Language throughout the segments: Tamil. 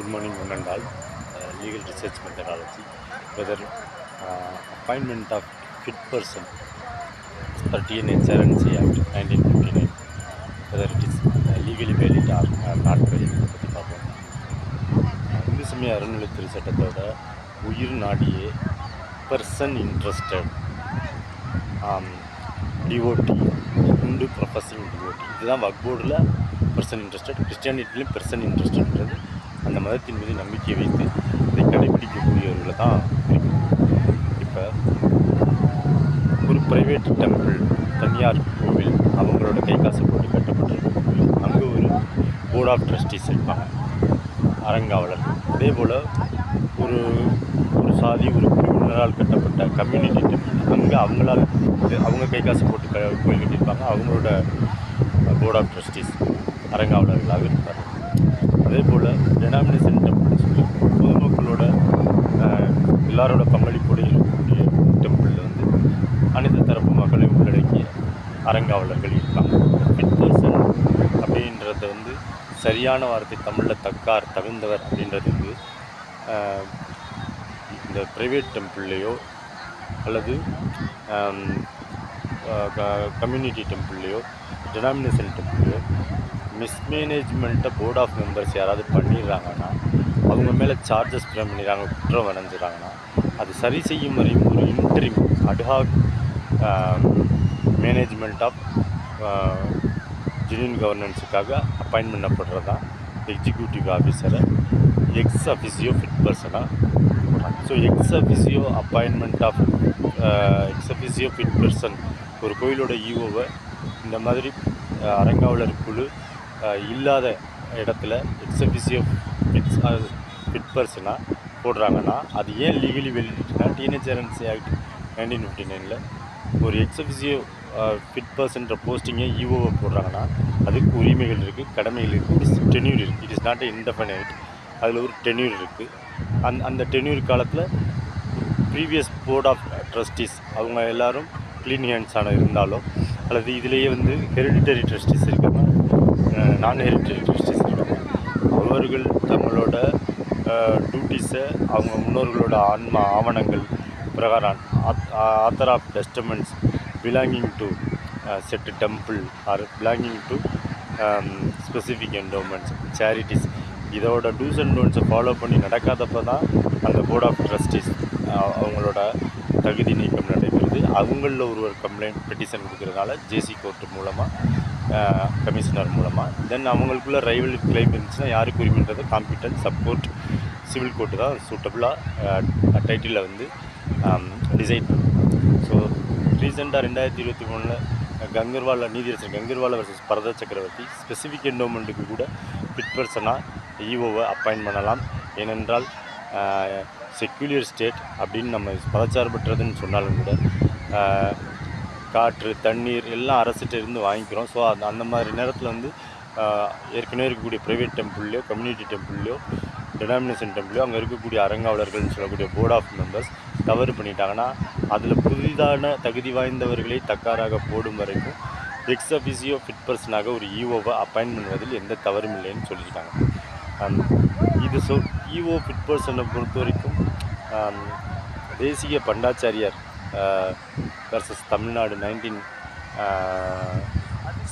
good morning one and all uh, legal research methodology whether uh, appointment of fit person as per TNHRNC Act 1959 whether it is uh, legally valid or uh, not valid பற்றி பார்ப்போம் இந்து சமய அறநிலைத்துறை சட்டத்தோட உயிர் நாடியே person interested dot Hindu professing DOT இதுதான் வக் போர்டில் பர்சன் இன்ட்ரெஸ்டட் கிறிஸ்டியானிட்டிலையும் பர்சன் இன்ட்ரெஸ்டட்ன்றது அந்த மதத்தின் மீது நம்பிக்கை வைத்து இதை கடைபிடிக்கக்கூடியவர்களை தான் இப்போ ஒரு ப்ரைவேட் டெம்பிள் தனியார் கோவில் அவங்களோட கை காசு போட்டு கட்டப்பட்டிருக்க கோவில் அங்கே ஒரு போர்ட் ஆஃப் ட்ரஸ்டீஸ் இருப்பாங்க. அறங்காவலர்கள் அதே போல் ஒரு ஒரு சாதி ஒரு பிரிவினரால் கட்டப்பட்ட கம்யூனிட்டி டெம்பிள் அங்கே அவங்களால் அவங்க கை காசு போட்டு க கோயில் கட்டியிருப்பாங்க. அவங்களோட போர்ட் ஆஃப் ட்ரஸ்டீஸ் அரங்காவலர்களாக இருப்பார் அதே போல் டெனாமினேஷன் டெம்பிள்னு சொல்லி பொதுமக்களோட எல்லாரோட பங்களிப்போடு இருக்கக்கூடிய டெம்பிளில் வந்து அனைத்து தரப்பு மக்களையும் உள்ளடக்கிய அறங்காவலர்கள் இருக்காங்க. ஃபிட் பர்சன் அப்படின்றத வந்து சரியான வார்த்தை தமிழில் தக்கார் தகுந்தவர் அப்படின்றது வந்து இந்த ப்ரைவேட் டெம்பிள்லேயோ அல்லது கம்யூனிட்டி டெம்பிள்லேயோ டெனாமினேஷன் டெம்பிள்லேயோ மிஸ்மேனேஜ்மெண்ட்டை போர்ட் ஆஃப் மெம்பர்ஸ் யாராவது பண்ணிடுறாங்கன்னா அவங்க மேலே சார்ஜஸ் ஃப்ரேம் பண்ணிடுறாங்க குற்றம் வரைஞ்சிடுறாங்கன்னா அது சரி செய்யும் வரையும் ஒரு interim ad hoc management of genuine கவர்னன்ஸுக்காக appoint பண்ணப்படுறது தான் எக்ஸிக்யூட்டிவ் ஆஃபீஸரை எக்ஸ் அஃபிசியோ ஃபிட் பர்சனாக so ex officio appointment of ex officio fit person ஒரு கோயிலோட e ஈஓவை இந்த மாதிரி அரங்காவலர் அறங்காவலர் குழு இல்லாத இடத்துல எக்ஸபிசியோ ஃபிட்ஸ் ஃபிட் பர்சனாக போடுறாங்கன்னா அது ஏன் லீகலி வெளியிட்டுனா டிஎன்ஹெச்ஆர்என்சி ஆக்ட் நைன்டீன் ஃபிஃப்டி நைனில் ஒரு எக்ஸபிசியோ ஃபிட் பர்சன்ற போஸ்டிங்கை ஈஓவை போடுறாங்கன்னா அதுக்கு உரிமைகள் இருக்குது கடமைகள் இருக்குது இட் டென்யூர் இருக்குது இட் இஸ் நாட் இன்டெஃபனைட் அதில் ஒரு டென்யூர் இருக்குது அந் அந்த டென்யூர் காலத்தில் ப்ரீவியஸ் போர்ட் ஆஃப் ட்ரஸ்டீஸ் அவங்க எல்லாரும் க்ளீன் ஹேண்ட்ஸான இருந்தாலோ அல்லது இதிலேயே வந்து ஹெரிடிட்டரி ட்ரஸ்டீஸ் இருக்காங்க நான் ஹெரிட்டேஜ் ட்ரஸ்டீஸ் அவர்கள் தங்களோட டியூட்டிஸை அவங்க முன்னோர்களோட ஆன்மா ஆவணங்கள் பிரகாரம் author of testaments belonging to said temple or belonging to specific endowments charities இதோட டூஸ் அண்ட் டோன்ஸை ஃபாலோ பண்ணி நடக்காதப்போ தான் அந்த போர்ட் ஆஃப் ட்ரஸ்டீஸ் அவங்களோட தகுதி நீக்கம் நடைபெறுது. அவங்களில் ஒருவர் கம்ப்ளைண்ட் பெட்டிஷன் கொடுக்கறதுனால ஜேசி கோர்ட் மூலமாக கமிஷனர் மூலமாக தென் அவங்களுக்குள்ள ரைவல் கிளைம் இருந்துச்சுன்னா யாருக்கு உரிமைன்றது காம்பிட்டன்ட் சப்போர்ட் சிவில் கோர்ட்டு தான் சூட்டபுளாக டைட்டிலில் வந்து டிசைட் பண்ணும் ஸோ ரீசெண்டாக ரெண்டாயிரத்தி இருபத்தி மூணில் கங்கர்வால நீதியரசர் கங்கர்வால வர்சஸ் பரத சக்கரவர்த்தி ஸ்பெசிஃபிக் என்டோமெண்ட்டுக்கு கூட ஃபிட் பர்சனாக இஓவை அப்பாயின்ட் பண்ணலாம். ஏனென்றால் செக்யூலியர் ஸ்டேட் அப்படின்னு நம்ம பதச்சார்பற்றதுன்னு சொன்னாலும் கூட காற்று தண்ணீர் எல்லாம் அரசுகிட்ட இருந்து வாங்கிக்கிறோம். ஸோ அந்த அந்த மாதிரி நேரத்தில் வந்து ஏற்கனவே இருக்கக்கூடிய ப்ரைவேட் டெம்பிள்லையோ கம்யூனிட்டி டெம்பிள்லையோ டெனாமினேஷன் டெம்பிள்லையோ அங்கே இருக்கக்கூடிய அரங்காவலர்கள்னு சொல்லக்கூடிய போர்ட் ஆஃப் மெம்பர்ஸ் தவறு பண்ணிட்டாங்கன்னா அதில் புதிதான தகுதி வாய்ந்தவர்களை தக்காராக போடும் வரைக்கும் எக்ஸ் அஃபிசியோ ஃபிட் பர்சனாக ஒரு e ஈஓவை அப்பாயின்ட் பண்ணுவதில் எந்த தவறும் இல்லைன்னு சொல்லியிருக்காங்க. இது சொ இஓ e ஃபிட் பர்சனை பொறுத்த வரைக்கும் தேசிய Pandachariar versus Tamil Nadu nineteen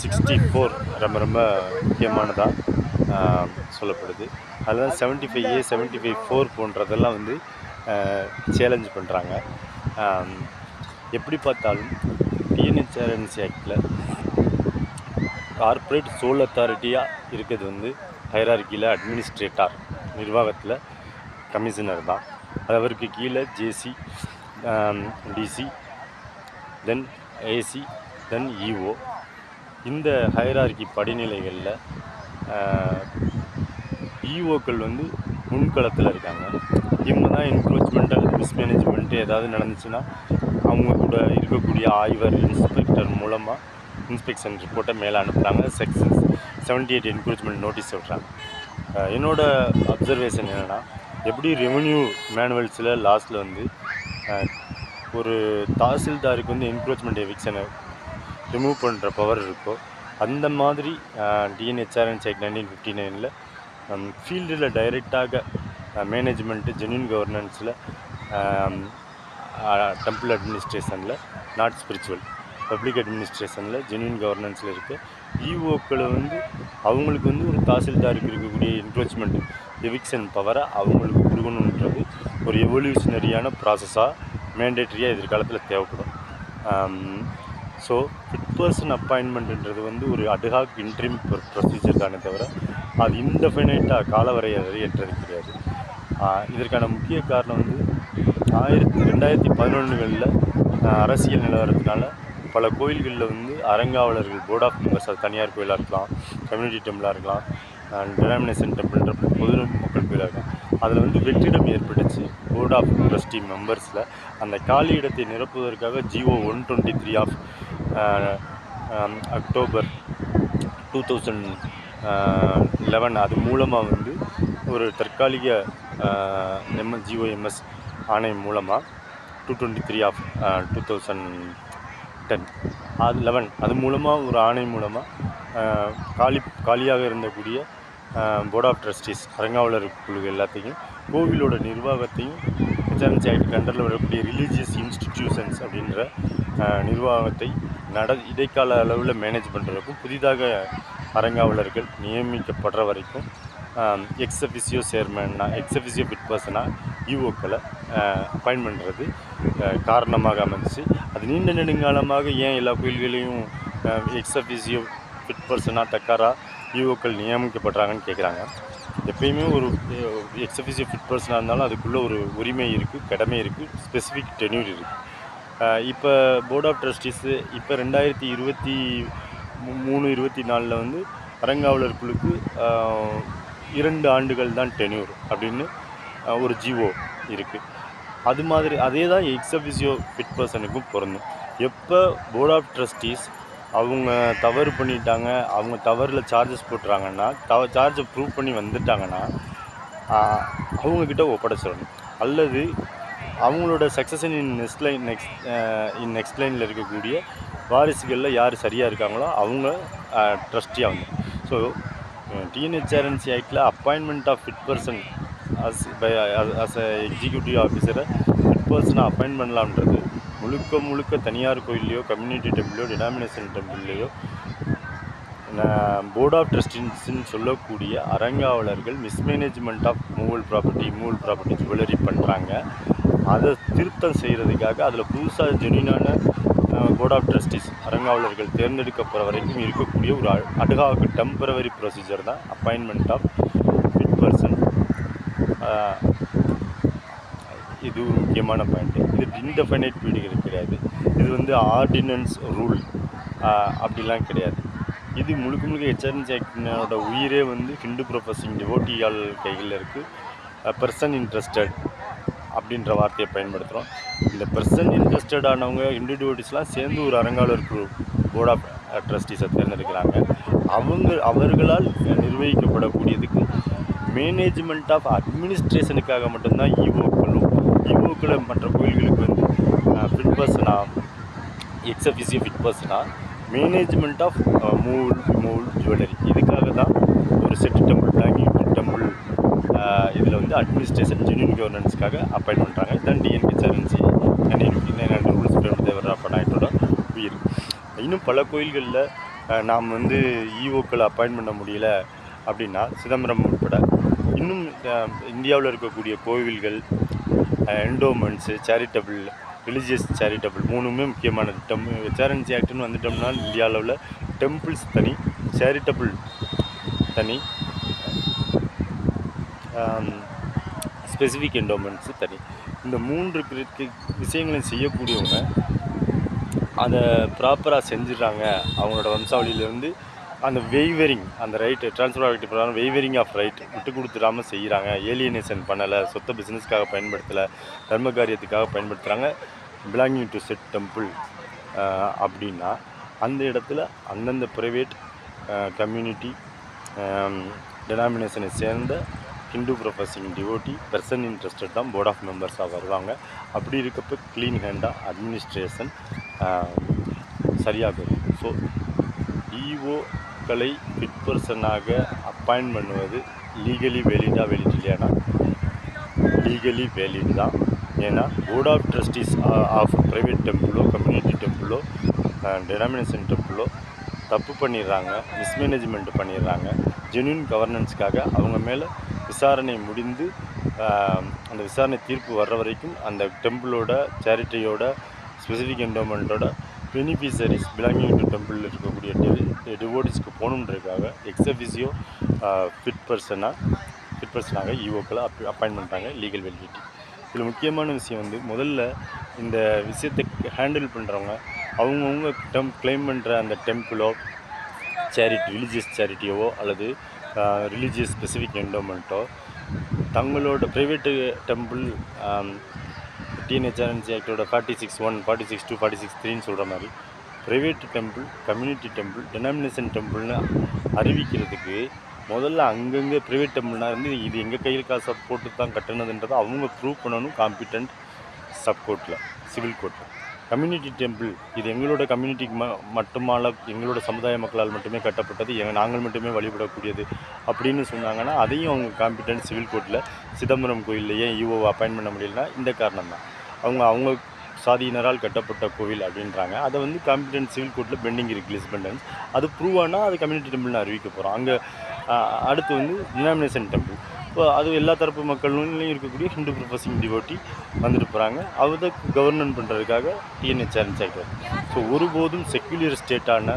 sixty four ரொம்ப ரொம்ப முக்கியமானதாக சொல்லப்படுது. அதில் seventy five A seventy five four போன்றதெல்லாம் வந்து சேலஞ்ச் பண்ணுறாங்க எப்படி பார்த்தாலும் டிஎன்ஹெச்ஆர்என்சி ஆக்டில் கார்ப்பரேட் சோல் அத்தாரிட்டியாக இருக்கிறது வந்து ஹைரார்கியில் அட்மினிஸ்ட்ரேட்டார் நிர்வாகத்தில் கமிஷனர் தான். அவருக்கு கீழே JC DC then AC then EO இந்த ஹைரார்கி படிநிலைகளில் இஓக்கள் வந்து முன்களத்தில் இருக்காங்க. இவங்க தான் என்க்ரோச்மெண்ட் அல்லது மிஸ்மேனேஜ்மெண்ட்டு ஏதாவது நடந்துச்சுன்னா அவங்க கூட இருக்கக்கூடிய ஆய்வர் இன்ஸ்பெக்டர் மூலமாக இன்ஸ்பெக்ஷன் ரிப்போர்ட்டை மேலே அனுப்புகிறாங்க sections seventy eight encroachment notice விட்றாங்க என்னோடய அப்சர்வேஷன் என்னென்னா எப்படி ரெவென்யூ மேனுவல்ஸில் லாஸ்ட்டில் வந்து ஒரு தாசில்தாருக்கு வந்து என்க்ரோச்மெண்ட் எவிக்ஷனை ரிமூவ் பண்ணுற பவர் இருக்கோ அந்த மாதிரி டிஎன்ஹெச்ஆர்என் சைட் நைன்டீன் ஃபிஃப்டி நைனில் ஃபீல்டில் டைரெக்டாக மேனேஜ்மெண்ட்டு ஜென்யூன் கவர்னன்ஸில் டெம்பிள் அட்மினிஸ்ட்ரேஷனில் நாட் ஸ்பிரிச்சுவல் பப்ளிக் அட்மினிஸ்ட்ரேஷனில் ஜென்யூன் கவர்னன்ஸில் இருக்குது இஓக்களை வந்து அவங்களுக்கு வந்து ஒரு தாசில்தாருக்கு இருக்கக்கூடிய என்க்ரோச்மெண்ட் எவிக்ஷன் பவரை அவங்களுக்கு கொடுக்கணுன்ற ஒரு எவல்யூஷனரியான ப்ராசஸாக மேண்டேட்ரியாக எதிர்காலத்தில் தேவைப்படும். ஸோ ஃபிட் பர்சன் அப்பாயின்மெண்ட்டுன்றது வந்து ஒரு அட்ஹாக் இன்ட்ரீம் ப்ரொசீஜர் தானே தவிர அது இன்டெஃபினைட்டாக காலவரையறையற்றது கிடையாது. இதற்கான முக்கிய காரணம் வந்து ஆயிரத்தி ரெண்டாயிரத்தி பதினொன்றுகளில் அரசியல் நிலவரத்தினால பல கோயில்களில் வந்து அறங்காவலர்கள் போர்ட் ஆஃப் மெம்பர்ஸ் அது தனியார் கோயிலாக இருக்கலாம் கம்யூனிட்டி டெம்பிளாக இருக்கலாம் டினாமினேஷன் டெம்பிள்ன்ற பொது மக்கள் கோயிலாக இருக்கலாம். அதில் வந்து வெற்றிடம் ஏற்பட்டுச்சு. போர்ட் ஆஃப் ட்ரஸ்டி மெம்பர்ஸில் அந்த காலி இடத்தை நிரப்புவதற்காக GO one twenty three of October two thousand eleven அது மூலமாக வந்து ஒரு தற்காலிக எம் ஜிஓஎம்எஸ் ஆணை மூலமாக two twenty three of two thousand ten அது லெவன் அது மூலமாக ஒரு ஆணை மூலமாக காலி காலியாக இருந்தக்கூடிய போர்ட் ஆஃப் ட்ரஸ்டீஸ் அரங்காவலர் குழு எல்லாத்தையும் கோவிலோட நிர்வாகத்தையும் ஹெச்ஆர்என்சி ஆக்ட் கண்டரில் வரக்கூடிய ரிலீஜியஸ் இன்ஸ்டிடியூஷன்ஸ் அப்படின்ற நிர்வாகத்தை நட இடைக்கால அளவில் மேனேஜ் பண்ணுறதுக்கும் புதிதாக அரங்காவலர்கள் நியமிக்கப்படுற வரைக்கும் எக்ஸபிசியோ சேர்மன்னா எக்ஸபிசியோ பிட் பர்சனாக இஓக்களை அப்பாயின் பண்ணுறது காரணமாக அமைஞ்சிச்சு. அது நீண்ட நெடுங்காலமாக ஏன் எல்லா கோயில்களையும் எக்ஸபிசியோ அஃபிசியோ ஃபிட் பர்சனாக தக்காரா யூஓக்கள் நியமிக்கப்படுறாங்கன்னு கேட்குறாங்க எப்பயுமே ஒரு எக்ஸபிசிவ் ஃபிட் பர்சனாக இருந்தாலும் அதுக்குள்ளே ஒரு உரிமை இருக்குது கடமை இருக்குது ஸ்பெசிஃபிக் டென்யூர் இருக்குது இப்போ போர்ட் ஆஃப் ட்ரஸ்டீஸு இப்போ ரெண்டாயிரத்தி இருபத்தி மூ- மூணு இருபத்தி நாலில் வந்து அரங்காவலர் குழுக்கு இரண்டு ஆண்டுகள் தான் டென்யூர் அப்படின்னு ஒரு ஜிஓ இருக்குது அது மாதிரி அதே தான் எக்ஸபிசியோ ஃபிட் பர்சனுக்கும் பொருந்தும். எப்போ போர்ட் ஆஃப் ட்ரஸ்டீஸ் அவங்க தவறு பண்ணிட்டாங்க அவங்க தவறில் சார்ஜஸ் போட்டுறாங்கன்னா தவ சார்ஜை ப்ரூவ் பண்ணி வந்துட்டாங்கன்னா அவங்கக்கிட்ட அவங்கக்கிட்ட ஒப்படைச்சிடணும். அல்லது அவங்களோட succession in next line next in next லைனில் இருக்கக்கூடிய வாரிசுகளில் யார் சரியாக இருக்காங்களோ அவங்க ட்ரஸ்டியாக வந்து ஸோ டிஎன்ஹெச்ஆர்என்சி ஆக்டில் appointment of fit person as by as a executive ஆஃபீஸரை fit பர்சனை அப்பாயின்ட் பண்ணலாம்ன்றது முழுக்க முழுக்க தனியார் கோயில்லையோ கம்யூனிட்டி டெம்பிளையோ டினாமினேஷன் டெம்பிள்லையோ போர்ட் ஆஃப் ட்ரஸ்டின்ஸ்னு சொல்லக்கூடிய அரங்காவலர்கள் mismanagement of movable property movable property jewellery பண்ணுறாங்க அதை திருத்தம் செய்கிறதுக்காக அதில் புதுசாக ஜெனினான போர்ட் ஆஃப் ட்ரஸ்டிஸ் அரங்காவலர்கள் தேர்ந்தெடுக்கப்படுற வரைக்கும் இருக்கக்கூடிய ஒரு அடுகாவுக்கு டெம்பரவரி ப்ரொசீஜர் தான் அப்பாயின்மெண்ட் ஆஃப் ஃபிட் பர்சன் இது ஒரு முக்கியமான பாயிண்ட் இது இன்டெஃபைனைட் பீரியட் கிடையாது. இது வந்து ஆர்டினன்ஸ் ரூல் அப்படிலாம் கிடையாது. இது முழுக்க முழுக்க ஹெச்ஆர்என்சி ஆக்டினோட உயிரே வந்து ஹிந்து ப்ரொஃபஸிங் டிவோட்டியால் கைகளில் இருக்குது பர்சன் இன்ட்ரெஸ்டட் அப்படின்ற வார்த்தையை பயன்படுத்துகிறோம் இந்த பர்சன் இன்ட்ரெஸ்டட் ஆனவங்க ஹிந்து டிவோட்டிஸ்லாம் சேர்ந்து ஒரு அரங்காளர் குழு போர்ட் ஆஃப் ட்ரஸ்டீஸை தேர்ந்தெடுக்கிறாங்க. அவங்க அவர்களால் நிர்வகிக்கப்படக்கூடியதுக்கு மேனேஜ்மெண்ட் ஆஃப் அட்மினிஸ்ட்ரேஷனுக்காக மட்டும்தான் ஈவோக்களும் ஈவோக்களை மற்ற கோயில்களுக்கு வந்து ஃபிட் பர்சனாக எக்ஸ் ஃபிட் பர்சனாக மேனேஜ்மெண்ட் ஆஃப் மூல் மூல் ஜுவல்லரி இதுக்காக தான் ஒரு செட்டு டெம்பிள் டாங்கி டெம்பிள் இதில் வந்து அட்மினிஸ்ட்ரேஷன் ஜெனியூன் கவர்னன்ஸ்க்காக அப்பாயின் பண்ணுறாங்க தென் டிஎன்ஹெச்ஆர்என்சி அண்ட் ரூல்ஸ் தேவர் உயிர் இன்னும் பல கோயில்களில் நாம் வந்து ஈஓக்களை அப்பாயின் பண்ண முடியல அப்படின்னா சிதம்பரம் உட்பட. இன்னும் இந்தியாவில் இருக்கக்கூடிய கோவில்கள் என்டோமெண்ட்ஸு சேரிட்டபிள் ரிலீஜியஸ் சேரிட்டபிள் மூணுமே முக்கியமானது. டெம் ஹெச்ஆர்என்சி ஆக்ட்னு வந்துட்டோம்னா இந்தியா அளவில் டெம்பிள்ஸ் தனி சேரிட்டபிள் தனி ஸ்பெசிஃபிக் என்டோமெண்ட்ஸு தனி. இந்த மூன்று கிரி- விஷயங்களையும் செய்யக்கூடியவங்க அதை ப்ராப்பராக செஞ்சிடுறாங்க. அவங்களோட வம்சாவளியிலேருந்து அந்த வெய்வரிங் அந்த ரைட்டு ட்ரான்ஸ்ஃபர் ஆகிட்டு பிரகாரம் வெய்வரிங் ஆஃப் ரைட் விட்டு கொடுத்துடாம செய்கிறாங்க ஏலியனேஷன் பண்ணலை சொத்த பிஸ்னஸ்க்காக பயன்படுத்தலை தர்ம காரியத்துக்காக பயன்படுத்துகிறாங்க பிலாங்கிங் டு செட் டெம்பிள் அப்படின்னா அந்த இடத்துல அந்தந்த ப்ரைவேட் கம்யூனிட்டி டெனாமினேஷனை சேர்ந்த Hindu professing devotee person interested தான் போர்ட் ஆஃப் மெம்பர்ஸாக வருவாங்க. அப்படி இருக்கப்போ க்ளீன் ஹேண்டாக அட்மினிஸ்ட்ரேஷன் சரியாக இருக்கும் ஸோ இஓக்களை ஃபிட் பர்சனாக அப்பாயின்ட் பண்ணுவது லீகலி வேலிடாக வேலிட் இல்லையானா லீகலி வேலிட் தான். ஏன்னா board of trustees of private டெம்பிளோ community டெம்பிளோ டெனாமினேஷன் டெம்பிளோ தப்பு பண்ணிடுறாங்க மிஸ்மேனேஜ்மெண்ட் பண்ணிடுறாங்க ஜென்யூன் கவர்னன்ஸ்க்காக அவங்க மேலே விசாரணை முடிந்து அந்த விசாரணை தீர்ப்பு வர்ற வரைக்கும் அந்த டெம்பிளோட சேரிட்டியோட ஸ்பெசிஃபிக் என்டோமெண்ட்டோட பெனிஃபிஷரிஸ் பிலாங்கிங் டு டெம்பிள் இருக்கக்கூடிய டிவோட்டிஸ்க்கு போகணுன்றதுக்காக எக்ஸபிசியோ ஃபிட் பர்சனாக ஃபிட் பர்சனாக இஓக்களை அப் அப்பாயின்மெண்ட் பண்ணாங்க லீகல் வெலிடிட்டி இதில் முக்கியமான விஷயம் வந்து முதல்ல இந்த விஷயத்தை ஹேண்டில் பண்ணுறவங்க அவங்கவுங்க டெம் கிளைம் பண்ணுற அந்த டெம்பிளோ சேரிட்டி ரிலீஜியஸ் சேரிட்டியவோ அல்லது ரிலீஜியஸ் ஸ்பெசிஃபிக் என்டோமெண்ட்டோ தங்களோட private temple TNHRNC ஆக்டோட forty six one forty six two forty six த்ரீன்னு சொல்கிற மாதிரி private temple community temple denomination டெம்பிள்னு அறிவிக்கிறதுக்கு முதல்ல அங்கங்கே ப்ரைவேட் டெம்பிள்னா இருந்து இது எங்கள் கையில் காசை போட்டு தான் கட்டுனதுன்றதை அவங்க ப்ரூவ் பண்ணணும் காம்பிட்டன்ட் சப்கோர்ட்டில் சிவில் கோர்ட்டில் கம்யூனிட்டி டெம்பிள் இது எங்களோட கம்யூனிட்டிக்கு ம மட்டுமால எங்களோட சமுதாய மக்களால் மட்டுமே கட்டப்பட்டது எங்க நாங்கள் மட்டுமே வழிபடக்கூடியது அப்படின்னு சொன்னாங்கன்னா அதையும் அவங்க காம்பிட்டன்ட் சிவில் கோர்ட்டில் சிதம்பரம் கோயிலில் ஏன் ஈஓவை அப்பாயின்ட் பண்ண முடியலன்னா இந்த காரணம் தான் அவங்க அவங்க சாதியினரால் கட்டப்பட்ட கோவில் அப்படின்றாங்க. அதை வந்து காம்பிட்டன்ட் சிவில் கோர்ட்டில் பெண்டிங் இருக்கு லிஸ்பெண்டன்ஸ் அது ப்ரூவ் ஆனால் அது கம்யூனிட்டி டெம்பிள்னு அறிவிக்க போகிறோம் அங்கே அடுத்து வந்து டினாமினேஷன் டெம்பிள் இப்போ அது எல்லா தரப்பு மக்களும் இருக்கக்கூடிய ஹிந்து ப்ரொஃபஸிங் டிவோட்டி வந்துட்டு போகிறாங்க அதை கவர்னன் பண்ணுறதுக்காக டிஎன்ஏ சேலஞ்ச் ஆகிட்டார் ஸோ ஒருபோதும் செக்யூலர் ஸ்டேட்டான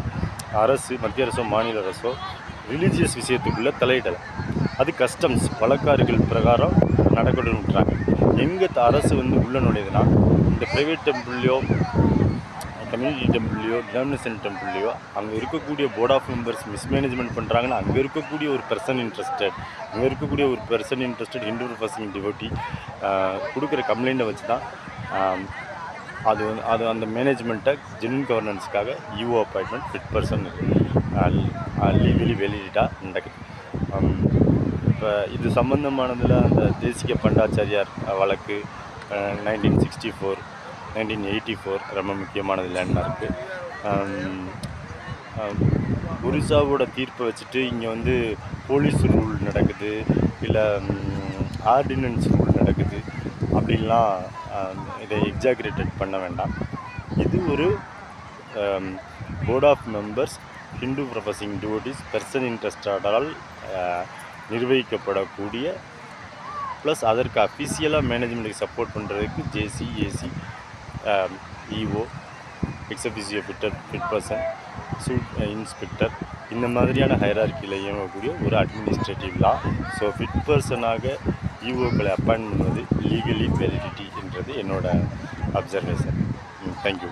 அரசு மத்திய அரசோ மாநில அரசோ ரிலீஜியஸ் விஷயத்துக்குள்ளே தலையிடலை. அது கஸ்டம்ஸ் வழக்காறுகள் பிரகாரம் நடக்கணும்னு எங்கே அரசு வந்து உள்ளே நுழையுதுன்னா இந்த ப்ரைவேட் டெம்பிள்லையோ கம்யூனிட்டி டெம்பிள்லையோ டினாமினேஷன் டெம்பிள்லையோ அங்கே இருக்கக்கூடிய போர்ட் ஆஃப் மெம்பர்ஸ் மிஸ்மேனேஜ்மெண்ட் பண்ணுறாங்கன்னா அங்கே இருக்கக்கூடிய ஒரு பர்சன் இன்ட்ரெஸ்டட் அங்கே இருக்கக்கூடிய ஒரு பர்சன் இன்ட்ரெஸ்டட் இண்டோர் பர்சன் டிவோட்டி கொடுக்குற கம்ப்ளைண்ட்டை வச்சு தான் அது வந்து அது அந்த மேனேஜ்மெண்ட்டை ஜென்யூன் கவர்னன்ஸ்க்காக யூஓ அப்பாயின்மெண்ட் ஃபிட் பர்சன் லீகலி வெளியிட்டாக நடக்குது. இப்போ இது சம்மந்தமானதில் அந்த தேசிக பண்டாச்சாரியார் வழக்கு nineteen sixty four nineteen eighty four ரொம்ப முக்கியமானது லேண்ட்மார்க்கு ஒரிசாவோட தீர்ப்பை வச்சுட்டு இங்கே வந்து போலீஸ் ரூல் நடக்குது இல்லை ஆர்டினன்ஸ் ரூல் நடக்குது அப்படின்லாம் இதை எக்ஸாக்ரேட்டட் பண்ண வேண்டாம். இது ஒரு board of members Hindu professing duties person இன்ட்ரெஸ்டால் நிர்வகிக்கப்படக்கூடிய ப்ளஸ் அதற்கு அஃபிஷியலாக மேனேஜ்மெண்ட்டுக்கு சப்போர்ட் பண்ணுறதுக்கு JC AC EO ex officio fitter fit person suit inspector இந்த மாதிரியான ஹைரார்கியில் இயங்கக்கூடிய ஒரு அட்மினிஸ்ட்ரேட்டிவ் லா ஸோ ஃபிட் பர்சனாக இஓக்களை அப்பாயின்ட் பண்ணுவது லீகலி வேலிடிட்டி என்றது என்னோட அப்சர்வேஷன் தேங்க்யூ